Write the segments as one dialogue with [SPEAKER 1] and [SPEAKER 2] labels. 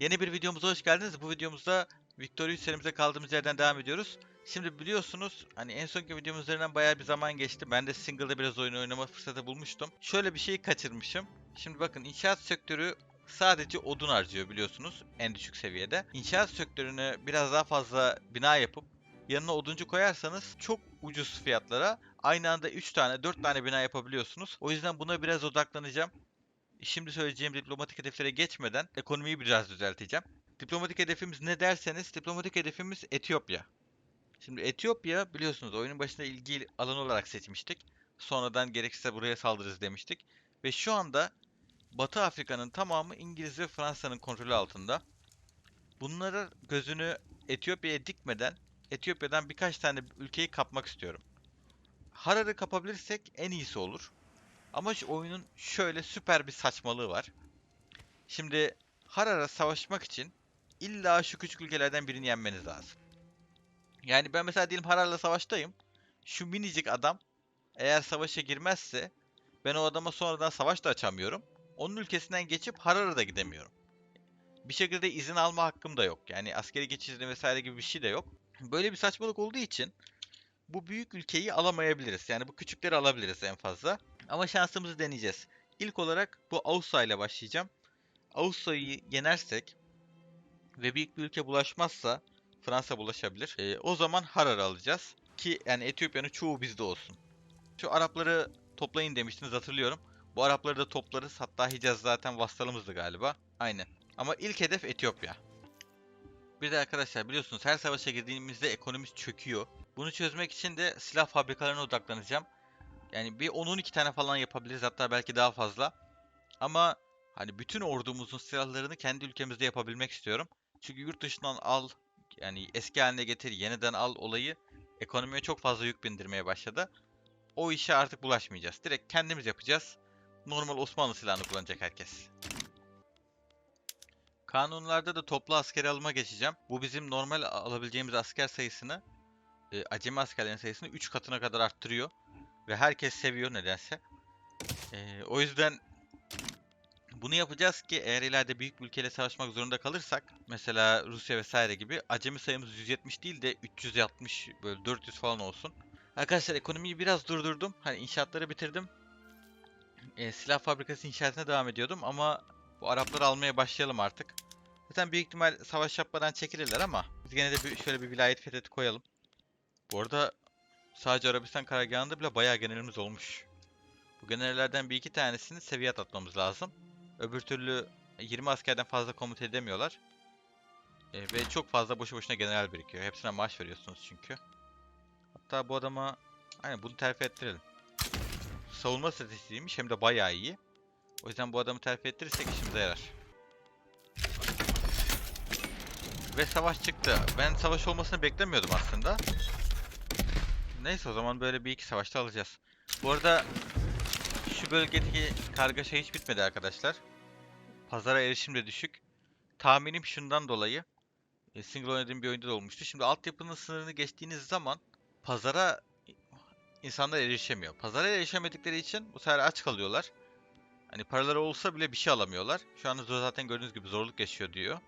[SPEAKER 1] Yeni bir videomuza hoş geldiniz. Bu videomuzda Victorious serimize kaldığımız yerden devam ediyoruz. Şimdi biliyorsunuz hani en sonki videomuz üzerinden bayağı bir zaman geçti. Ben de single'da biraz oyun oynama fırsatı bulmuştum. Şöyle bir şeyi kaçırmışım. Şimdi bakın inşaat sektörü sadece odun harcıyor biliyorsunuz en düşük seviyede. İnşaat sektörüne biraz daha fazla bina yapıp yanına oduncu koyarsanız çok ucuz fiyatlara aynı anda 3 tane 4 tane bina yapabiliyorsunuz. O yüzden buna biraz odaklanacağım. Şimdi söyleyeceğim diplomatik hedeflere geçmeden ekonomiyi biraz düzelteceğim. Diplomatik hedefimiz ne derseniz diplomatik hedefimiz Etiyopya. Şimdi Etiyopya biliyorsunuz oyunun başında ilgi alanı olarak seçmiştik. Sonradan gerekirse buraya saldırırız demiştik. Ve şu anda Batı Afrika'nın tamamı İngiliz ve Fransa'nın kontrolü altında. Bunlara gözünü Etiyopya'ya dikmeden Etiyopya'dan birkaç tane ülkeyi kapmak istiyorum. Harar'ı kapabilirsek en iyisi olur. Ama şu oyunun şöyle süper bir saçmalığı var. Şimdi Harar'a savaşmak için illa şu küçük ülkelerden birini yenmeniz lazım. Yani ben mesela diyelim Harar'la savaştayım. Şu minicik adam eğer savaşa girmezse ben o adama sonradan savaş da açamıyorum. Onun ülkesinden geçip Harar'a da gidemiyorum. Bir şekilde izin alma hakkım da yok. Yani askeri geçiş vesaire gibi bir şey de yok. Böyle bir saçmalık olduğu için bu büyük ülkeyi alamayabiliriz. Yani bu küçükleri alabiliriz en fazla. Ama şansımızı deneyeceğiz. İlk olarak bu Avusturya ile başlayacağım. Avusturya'yı yenersek ve büyük bir ülke bulaşmazsa Fransa bulaşabilir. Ee, o zaman Harar'ı alacağız. Ki yani Etiyopya'nın çoğu bizde olsun. Şu Arapları toplayın demiştiniz hatırlıyorum. Bu Arapları da toplarız. Hatta Hicaz zaten vassalımızdı galiba. Aynen. Ama ilk hedef Etiyopya. Bir de arkadaşlar biliyorsunuz her savaşa girdiğimizde ekonomimiz çöküyor. Bunu çözmek için de silah fabrikalarına odaklanacağım. Yani bir 10-12 tane falan yapabiliriz hatta belki daha fazla. Ama hani bütün ordumuzun silahlarını kendi ülkemizde yapabilmek istiyorum. Çünkü yurt dışından al yani eski haline getir yeniden al olayı ekonomiye çok fazla yük bindirmeye başladı. O işe artık bulaşmayacağız. Direkt kendimiz yapacağız. Normal Osmanlı silahını kullanacak herkes. Kanunlarda da toplu askeri alıma geçeceğim. Bu bizim normal alabileceğimiz asker sayısını, e, acemi askerlerin sayısını 3 katına kadar arttırıyor. Ve herkes seviyor nedense. E, o yüzden bunu yapacağız ki eğer ileride büyük bir ülkeyle savaşmak zorunda kalırsak, mesela Rusya vesaire gibi acemi sayımız 170 değil de 360 böyle 400 falan olsun. Arkadaşlar ekonomiyi biraz durdurdum. Hani inşaatları bitirdim. E, silah fabrikası inşaatına devam ediyordum ama bu Arapları almaya başlayalım artık. Zaten büyük ihtimal savaş yapmadan çekilirler ama biz gene de bir, şöyle bir vilayet fethi koyalım. Bu arada sadece Arabistan karargahında bile bayağı generalimiz olmuş. Bu generallerden bir iki tanesini seviye atlatmamız lazım. Öbür türlü 20 askerden fazla komuta edemiyorlar. E, ve çok fazla boşu boşuna general birikiyor. Hepsine maaş veriyorsunuz çünkü. Hatta bu adama aynen bunu terfi ettirelim. Savunma stratejisiymiş hem de bayağı iyi. O yüzden bu adamı terfi ettirirsek işimize yarar. Ve savaş çıktı. Ben savaş olmasını beklemiyordum aslında. Neyse o zaman böyle bir iki savaşta alacağız. Bu arada şu bölgedeki kargaşa hiç bitmedi arkadaşlar. Pazara erişim de düşük. Tahminim şundan dolayı. e, Single oynadığım bir oyunda da olmuştu. Şimdi altyapının sınırını geçtiğiniz zaman pazara insanlar erişemiyor. Pazara erişemedikleri için bu sefer aç kalıyorlar. Hani paraları olsa bile bir şey alamıyorlar. Şu anda zaten gördüğünüz gibi zorluk yaşıyor diyor.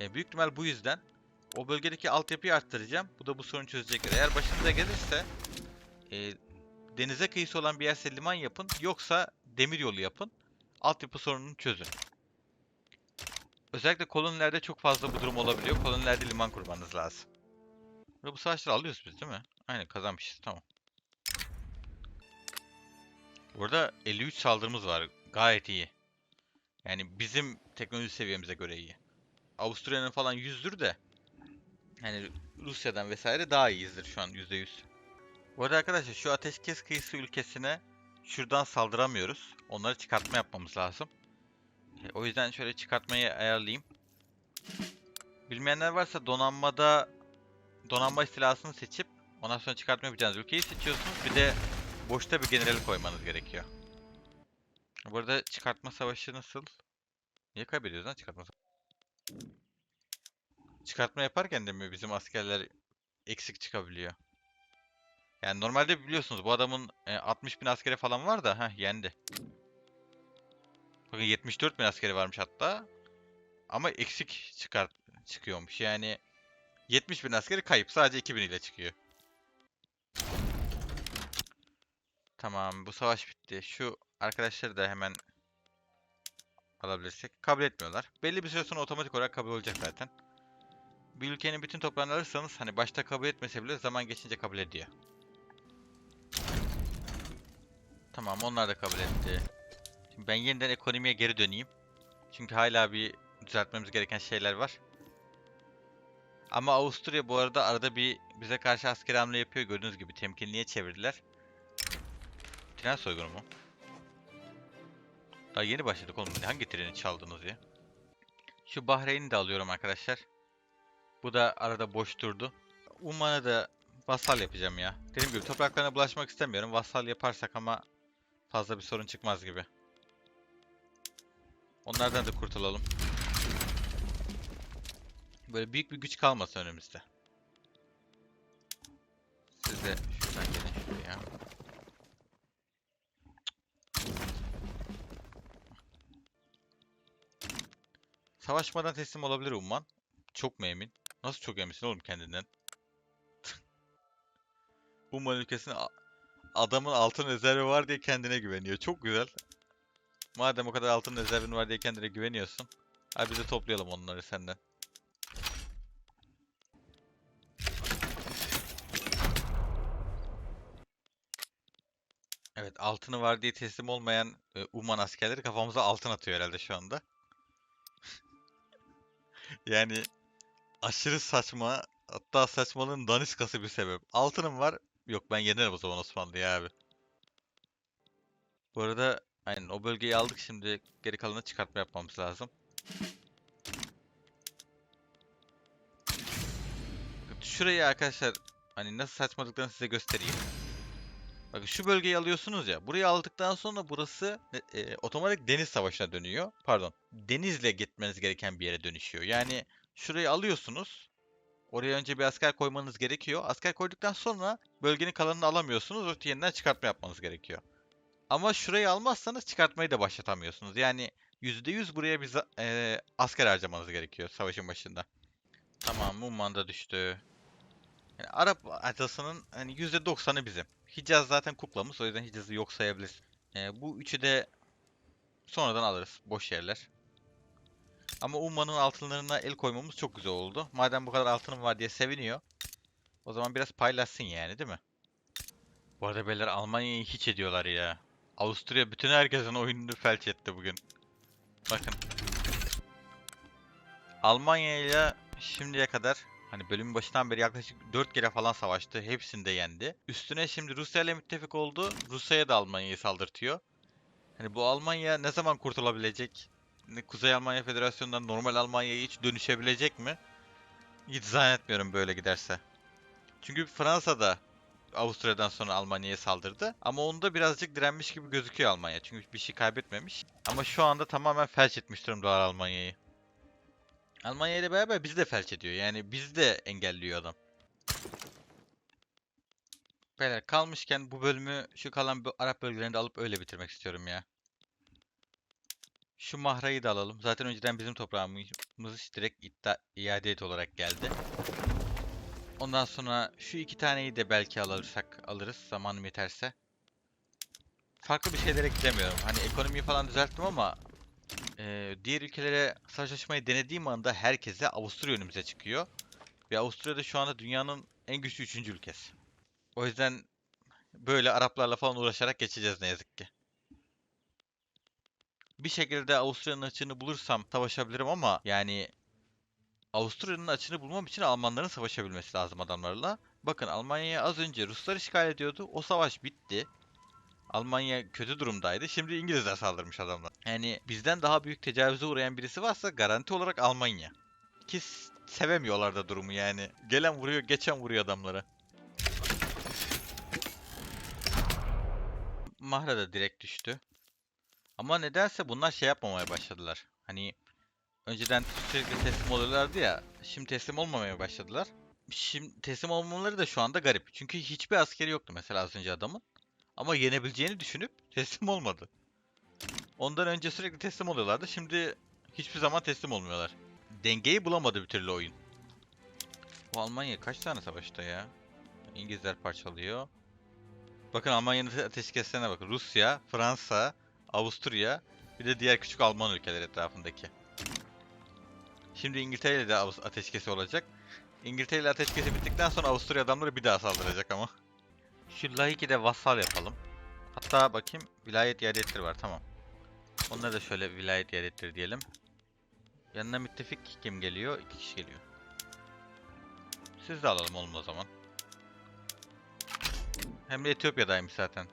[SPEAKER 1] E, büyük ihtimal bu yüzden o bölgedeki altyapıyı arttıracağım. Bu da bu sorunu çözecektir. Eğer başınıza gelirse e, denize kıyısı olan bir yerse liman yapın. Yoksa demir yolu yapın. Altyapı sorununu çözün. Özellikle kolonilerde çok fazla bu durum olabiliyor. Kolonilerde liman kurmanız lazım. Ve bu savaşları alıyoruz biz değil mi? Aynen kazanmışız tamam. Burada 53 saldırımız var. Gayet iyi. Yani bizim teknoloji seviyemize göre iyi. Avusturya'nın falan 100'dür de. Yani Rusya'dan vesaire daha iyiyizdir şu an %100. Bu arada arkadaşlar şu ateşkes kıyısı ülkesine şuradan saldıramıyoruz. Onları çıkartma yapmamız lazım. E, O yüzden şöyle çıkartmayı ayarlayayım. Bilmeyenler varsa donanmada donanma istilasını seçip ondan sonra çıkartma yapacağınız ülkeyi seçiyorsunuz. Bir de boşta bir generali koymanız gerekiyor. Bu arada çıkartma savaşı nasıl? Niye kaybediyoruz lan çıkartma savaşı? Çıkartma yaparken de mi bizim askerler eksik çıkabiliyor? Yani normalde biliyorsunuz bu adamın e, 60 bin askeri falan var da heh yendi. Bakın 74 bin askeri varmış hatta. Ama eksik çıkart çıkıyormuş. Yani 70 bin askeri kayıp. Sadece 2000 ile çıkıyor. Tamam bu savaş bitti. Şu arkadaşları da hemen alabilirsek. Kabul etmiyorlar. Belli bir süre sonra otomatik olarak kabul olacak zaten. Bir ülkenin bütün toplarını alırsanız hani başta kabul etmese bile zaman geçince kabul ediyor. Tamam onlar da kabul etti. Şimdi ben yeniden ekonomiye geri döneyim. Çünkü hala bir düzeltmemiz gereken şeyler var. Ama Avusturya bu arada arada bir bize karşı askeri hamle yapıyor gördüğünüz gibi temkinliğe çevirdiler. Tren soygunu mu? Daha yeni başladık oğlum. Hangi treni çaldınız ya? Şu Bahreyn'i de alıyorum arkadaşlar. Bu da arada boş durdu. Umman'a da vassal yapacağım ya. Dediğim gibi topraklarına bulaşmak istemiyorum. Vassal yaparsak ama fazla bir sorun çıkmaz gibi. Onlardan da kurtulalım. Böyle büyük bir güç kalmasın önümüzde. Siz de şuradan gelin şuraya. Savaşmadan teslim olabilir Umman. Çok mu emin? Nasıl çok eminsin oğlum kendinden? Ülkesinin a- adamın altın rezervi var diye kendine güveniyor. Çok güzel. Madem o kadar altın rezervin var diye kendine güveniyorsun. Hadi biz de toplayalım onları senden. Evet altını var diye teslim olmayan e, Uman askerleri kafamıza altın atıyor herhalde şu anda. Yani aşırı saçma hatta saçmalığın daniskası bir sebep. Altınım var. Yok ben yenerim o zaman Osmanlı'yı abi. Bu arada aynen o bölgeyi aldık şimdi geri kalanı çıkartma yapmamız lazım. Şurayı arkadaşlar hani nasıl saçmalıklarını size göstereyim. Bakın şu bölgeyi alıyorsunuz ya. Burayı aldıktan sonra burası e, e, otomatik deniz savaşına dönüyor. Pardon. Denizle gitmeniz gereken bir yere dönüşüyor. Yani şurayı alıyorsunuz. Oraya önce bir asker koymanız gerekiyor. Asker koyduktan sonra bölgenin kalanını alamıyorsunuz. Orada yeniden çıkartma yapmanız gerekiyor. Ama şurayı almazsanız çıkartmayı da başlatamıyorsunuz. Yani %100 buraya bir e, asker harcamanız gerekiyor savaşın başında. Tamam, Mumman da düştü. Yani Arap adasının hani %90'ı bizim. Hicaz zaten kuklamız o yüzden Hicaz'ı yok sayabiliriz. Ee, bu üçü de sonradan alırız. Boş yerler. Ama Umman'ın altınlarına el koymamız çok güzel oldu. Madem bu kadar altınım var diye seviniyor. O zaman biraz paylaşsın yani değil mi? Bu arada beyler Almanya'yı hiç ediyorlar ya. Avusturya bütün herkesin oyununu felç etti bugün. Bakın. Almanya ile şimdiye kadar Hani bölümün başından beri yaklaşık 4 kere falan savaştı. Hepsini de yendi. Üstüne şimdi Rusya ile müttefik oldu. Rusya'ya da Almanya'yı saldırtıyor. Hani bu Almanya ne zaman kurtulabilecek? Kuzey Almanya Federasyonu'ndan normal Almanya'ya hiç dönüşebilecek mi? Hiç zannetmiyorum böyle giderse. Çünkü Fransa da Avusturya'dan sonra Almanya'ya saldırdı. Ama onda birazcık direnmiş gibi gözüküyor Almanya. Çünkü bir şey kaybetmemiş. Ama şu anda tamamen felç etmiş durumdalar Almanya'yı. Almanya ile beraber bizi de felç ediyor. Yani bizi de engelliyor adam. Beyler kalmışken bu bölümü şu kalan bu Arap bölgelerinde alıp öyle bitirmek istiyorum ya. Şu Mahra'yı da alalım. Zaten önceden bizim toprağımız direkt iade et olarak geldi. Ondan sonra şu iki taneyi de belki alırsak alırız zamanım yeterse. Farklı bir şeylere gidemiyorum. Hani ekonomiyi falan düzelttim ama ee, diğer ülkelere savaşmayı denediğim anda herkese Avusturya önümüze çıkıyor. Ve Avusturya da şu anda dünyanın en güçlü üçüncü ülkesi. O yüzden böyle Araplarla falan uğraşarak geçeceğiz ne yazık ki. Bir şekilde Avusturya'nın açığını bulursam savaşabilirim ama yani Avusturya'nın açığını bulmam için Almanların savaşabilmesi lazım adamlarla. Bakın Almanya'ya az önce Ruslar işgal ediyordu. O savaş bitti. Almanya kötü durumdaydı. Şimdi İngilizler saldırmış adamlar. Yani bizden daha büyük tecavüze uğrayan birisi varsa garanti olarak Almanya. Ki sevemiyorlar da durumu yani. Gelen vuruyor, geçen vuruyor adamlara. Mahra da direkt düştü. Ama nedense bunlar şey yapmamaya başladılar. Hani önceden sürekli teslim oluyorlardı ya. Şimdi teslim olmamaya başladılar. Şimdi teslim olmamaları da şu anda garip. Çünkü hiçbir askeri yoktu mesela az önce adamın. Ama yenebileceğini düşünüp teslim olmadı. Ondan önce sürekli teslim oluyorlardı. Şimdi hiçbir zaman teslim olmuyorlar. dengeyi bulamadı bir türlü oyun. Bu Almanya kaç tane savaşta ya? İngilizler parçalıyor. Bakın Almanya'nın ateşkeslerine bakın. Rusya, Fransa, Avusturya, bir de diğer küçük Alman ülkeler etrafındaki. Şimdi İngiltere ile de ateşkesi olacak. İngiltere ile ateşkesi bittikten sonra Avusturya adamları bir daha saldıracak ama. Şu Lahiki'de de vassal yapalım. Hatta bakayım vilayet iadetleri var tamam. Onlara da şöyle vilayet iadetleri diyelim. Yanına müttefik kim geliyor? İki kişi geliyor. Siz de alalım oğlum o zaman. Hem de Etiyopya'daymış zaten.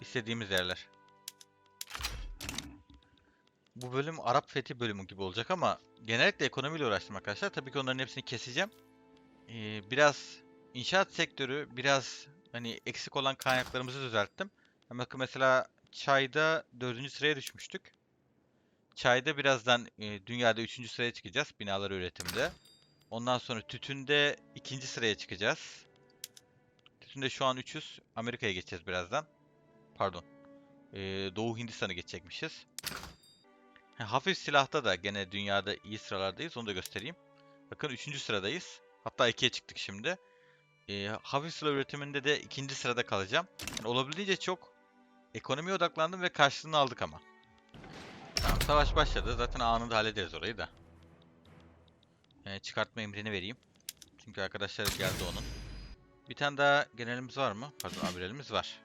[SPEAKER 1] İstediğimiz yerler. Bu bölüm Arap Fethi bölümü gibi olacak ama genellikle ekonomiyle uğraştım arkadaşlar. Tabii ki onların hepsini keseceğim. Ee, biraz inşaat sektörü, biraz hani eksik olan kaynaklarımızı düzelttim. Bakın mesela çayda dördüncü sıraya düşmüştük. Çayda birazdan e, dünyada üçüncü sıraya çıkacağız binalar üretimde. Ondan sonra tütünde ikinci sıraya çıkacağız. Tütünde şu an 300. Amerika'ya geçeceğiz birazdan. Pardon. Ee, Doğu Hindistan'ı geçecekmişiz. Ha, hafif silahta da gene dünyada iyi sıralardayız. Onu da göstereyim. Bakın 3. sıradayız. Hatta 2'ye çıktık şimdi. Ee, hafif silah üretiminde de ikinci sırada kalacağım. Yani olabildiğince çok ekonomiye odaklandım ve karşılığını aldık ama. Tamam savaş başladı. Zaten anında hallederiz orayı da. Ee, çıkartma emrini vereyim. Çünkü arkadaşlar geldi onun. Bir tane daha generalimiz var mı? Pardon amiralimiz var.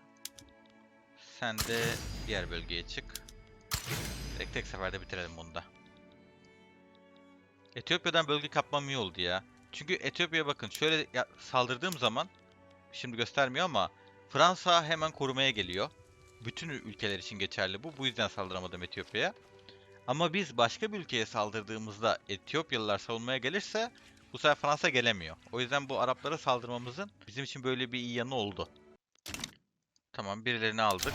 [SPEAKER 1] Sen de diğer bölgeye çık. Direkt tek seferde bitirelim bunu da. Etiyopya'dan bölge kapmam iyi oldu ya. Çünkü Etiyopya'ya bakın şöyle saldırdığım zaman şimdi göstermiyor ama Fransa hemen korumaya geliyor. Bütün ülkeler için geçerli bu. Bu yüzden saldıramadım Etiyopya'ya. Ama biz başka bir ülkeye saldırdığımızda Etiyopyalılar savunmaya gelirse bu sefer Fransa gelemiyor. O yüzden bu Araplara saldırmamızın bizim için böyle bir iyi yanı oldu. Tamam birilerini aldık.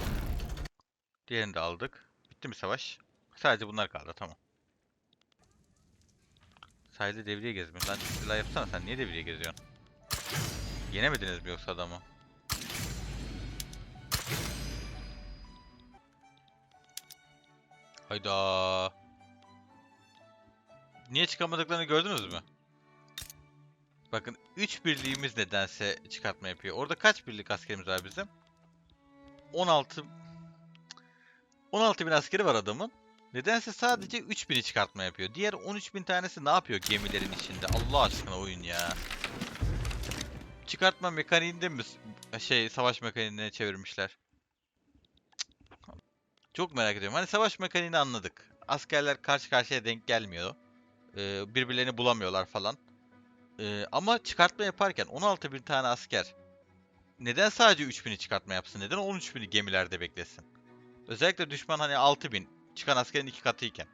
[SPEAKER 1] Diğerini de aldık. Bitti mi savaş? Sadece bunlar kaldı tamam. Sahilde devriye gezmiyor. Lan silah yapsana sen niye devriye geziyorsun? Yenemediniz mi yoksa adamı? Hayda. Niye çıkamadıklarını gördünüz mü? Bakın 3 birliğimiz nedense çıkartma yapıyor. Orada kaç birlik askerimiz var bizim? 16 16 bin askeri var adamın. Nedense sadece 3000'i çıkartma yapıyor. Diğer 13.000 tanesi ne yapıyor gemilerin içinde? Allah aşkına oyun ya. Çıkartma mekaniğinde mi şey savaş mekaniğine çevirmişler? Çok merak ediyorum. Hani savaş mekaniğini anladık. Askerler karşı karşıya denk gelmiyor. Ee, birbirlerini bulamıyorlar falan. Ee, ama çıkartma yaparken 16 bin tane asker neden sadece 3000'i çıkartma yapsın? Neden 13.000'i gemilerde beklesin? Özellikle düşman hani 6000 çıkan askerin iki katıyken.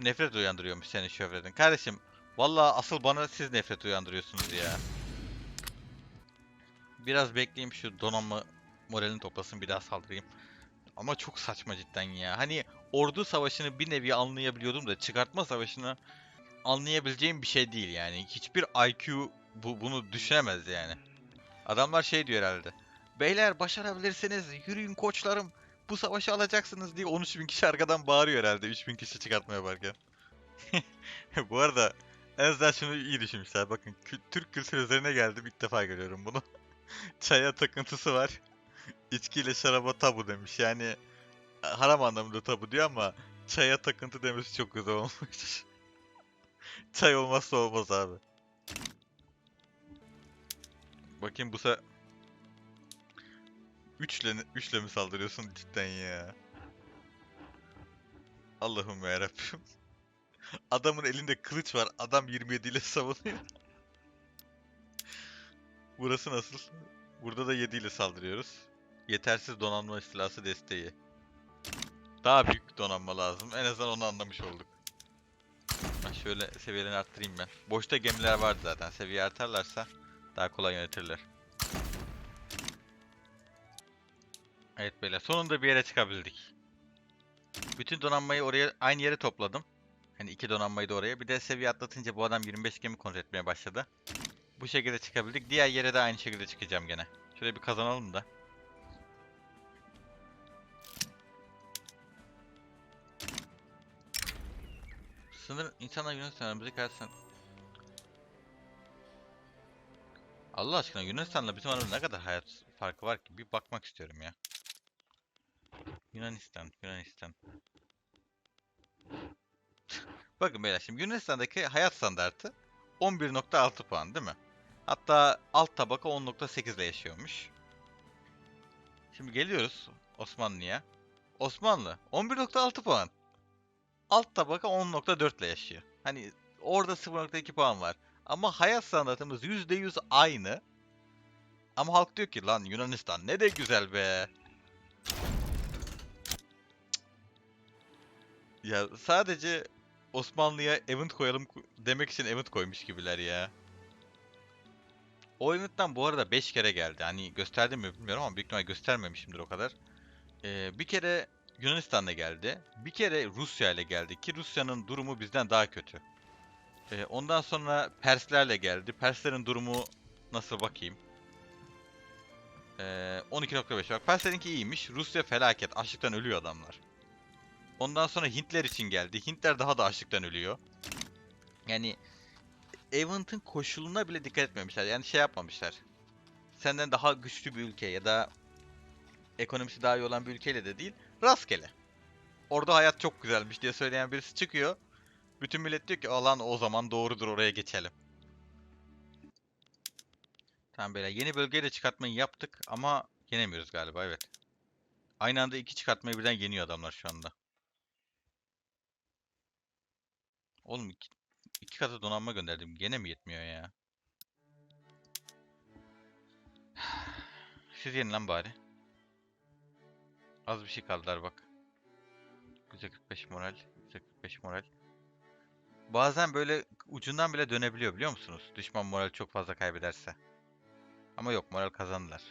[SPEAKER 1] Nefret uyandırıyormuş senin şöhretin. Kardeşim vallahi asıl bana siz nefret uyandırıyorsunuz ya. Biraz bekleyeyim şu donanma moralini toplasın bir daha saldırayım. Ama çok saçma cidden ya. Hani ordu savaşını bir nevi anlayabiliyordum da çıkartma savaşını anlayabileceğim bir şey değil yani. Hiçbir IQ bu, bunu düşünemez yani. Adamlar şey diyor herhalde. Beyler başarabilirsiniz. Yürüyün koçlarım. Bu savaşı alacaksınız diye 13 bin kişi arkadan bağırıyor herhalde 3000 kişi çıkartmaya yaparken. Bu arada en azından şunu iyi düşünmüşler. Bakın Türk kültürü üzerine geldim ilk defa görüyorum bunu. Çaya takıntısı var. İçkiyle şaraba tabu demiş. Yani haram anlamında tabu diyor ama çaya takıntı demesi çok güzel olmuş. Çay olmazsa olmaz abi. Bakayım bu sefer... Üçle, üçle mi saldırıyorsun cidden ya? Allah'ım yarabbim. Adamın elinde kılıç var. Adam 27 ile savunuyor. Burası nasıl? Burada da 7 ile saldırıyoruz. Yetersiz donanma istilası desteği. Daha büyük donanma lazım. En azından onu anlamış olduk. Ben şöyle seviyelerini arttırayım ben. Boşta gemiler vardı zaten. Seviye artarlarsa daha kolay yönetirler. Evet beyler sonunda bir yere çıkabildik. Bütün donanmayı oraya aynı yere topladım. Hani iki donanmayı da oraya. Bir de seviye atlatınca bu adam 25 gemi kontrol etmeye başladı. Bu şekilde çıkabildik. Diğer yere de aynı şekilde çıkacağım gene. Şöyle bir kazanalım da. Sınır insanlar Yunanistan'a müzik hayatsan. Allah aşkına Yunanistan'la bizim aramızda ne kadar hayat farkı var ki bir bakmak istiyorum ya. Yunanistan, Yunanistan. Bakın beyler şimdi Yunanistan'daki hayat standartı 11.6 puan değil mi? Hatta alt tabaka 10.8 ile yaşıyormuş. Şimdi geliyoruz Osmanlı'ya. Osmanlı 11.6 puan. Alt tabaka 10.4 ile yaşıyor. Hani orada 0.2 puan var. Ama hayat standartımız %100 aynı. Ama halk diyor ki lan Yunanistan ne de güzel be. Ya sadece Osmanlı'ya event koyalım demek için event koymuş gibiler ya. O event'ten bu arada 5 kere geldi. Hani gösterdim mi bilmiyorum ama büyük ihtimal göstermemişimdir o kadar. Ee, bir kere Yunanistan'la geldi. Bir kere Rusya ile geldi ki Rusya'nın durumu bizden daha kötü. Ee, ondan sonra Perslerle geldi. Perslerin durumu nasıl bakayım? Ee, 12.5 bak Perslerinki iyiymiş. Rusya felaket. Açlıktan ölüyor adamlar. Ondan sonra Hintler için geldi. Hintler daha da açlıktan ölüyor. Yani Event'ın koşuluna bile dikkat etmemişler. Yani şey yapmamışlar. Senden daha güçlü bir ülke ya da ekonomisi daha iyi olan bir ülkeyle de değil. Rastgele. Orada hayat çok güzelmiş diye söyleyen birisi çıkıyor. Bütün millet diyor ki alan o zaman doğrudur oraya geçelim. Tamam beyler yeni bölgeyi de çıkartmayı yaptık ama yenemiyoruz galiba evet. Aynı anda iki çıkartmayı birden yeniyor adamlar şu anda. Oğlum iki, iki katı donanma gönderdim. Gene mi yetmiyor ya? Siz yenin lan bari. Az bir şey kaldılar bak. %45 moral. %45 moral. Bazen böyle ucundan bile dönebiliyor biliyor musunuz? Düşman moral çok fazla kaybederse. Ama yok moral kazandılar.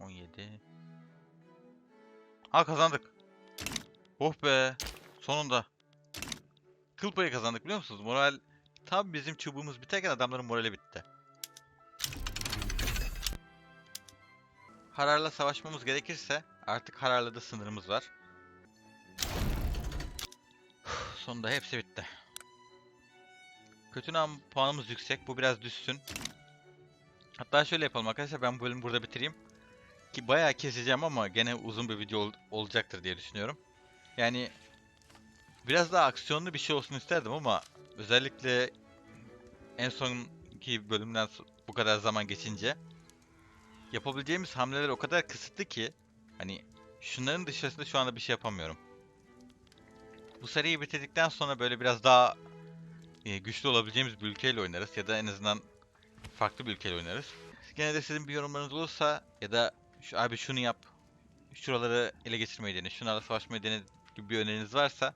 [SPEAKER 1] 17. Ha kazandık. Oh be. Sonunda. Kıl payı kazandık biliyor musunuz? Moral tam bizim çubuğumuz biterken adamların morali bitti. Harar'la savaşmamız gerekirse artık Harar'la da sınırımız var. Sonunda hepsi bitti. Kötü nam puanımız yüksek. Bu biraz düşsün. Hatta şöyle yapalım arkadaşlar. Ben bu bölümü burada bitireyim. Ki bayağı keseceğim ama gene uzun bir video ol- olacaktır diye düşünüyorum. Yani biraz daha aksiyonlu bir şey olsun isterdim ama özellikle en sonki bölümden bu kadar zaman geçince yapabileceğimiz hamleler o kadar kısıtlı ki hani şunların dışarısında şu anda bir şey yapamıyorum. Bu seriyi bitirdikten sonra böyle biraz daha e, güçlü olabileceğimiz bir ülkeyle oynarız ya da en azından farklı bir ülkeyle oynarız. Gene de sizin bir yorumlarınız olursa ya da şu abi şunu yap, şuraları ele geçirmeyi dene, şunlarla savaşmayı dene gibi bir öneriniz varsa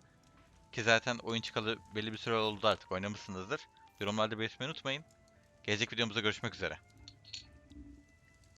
[SPEAKER 1] ki zaten oyun çıkalı belli bir süre oldu artık oynamışsınızdır. Yorumlarda belirtmeyi unutmayın. Gelecek videomuzda görüşmek üzere.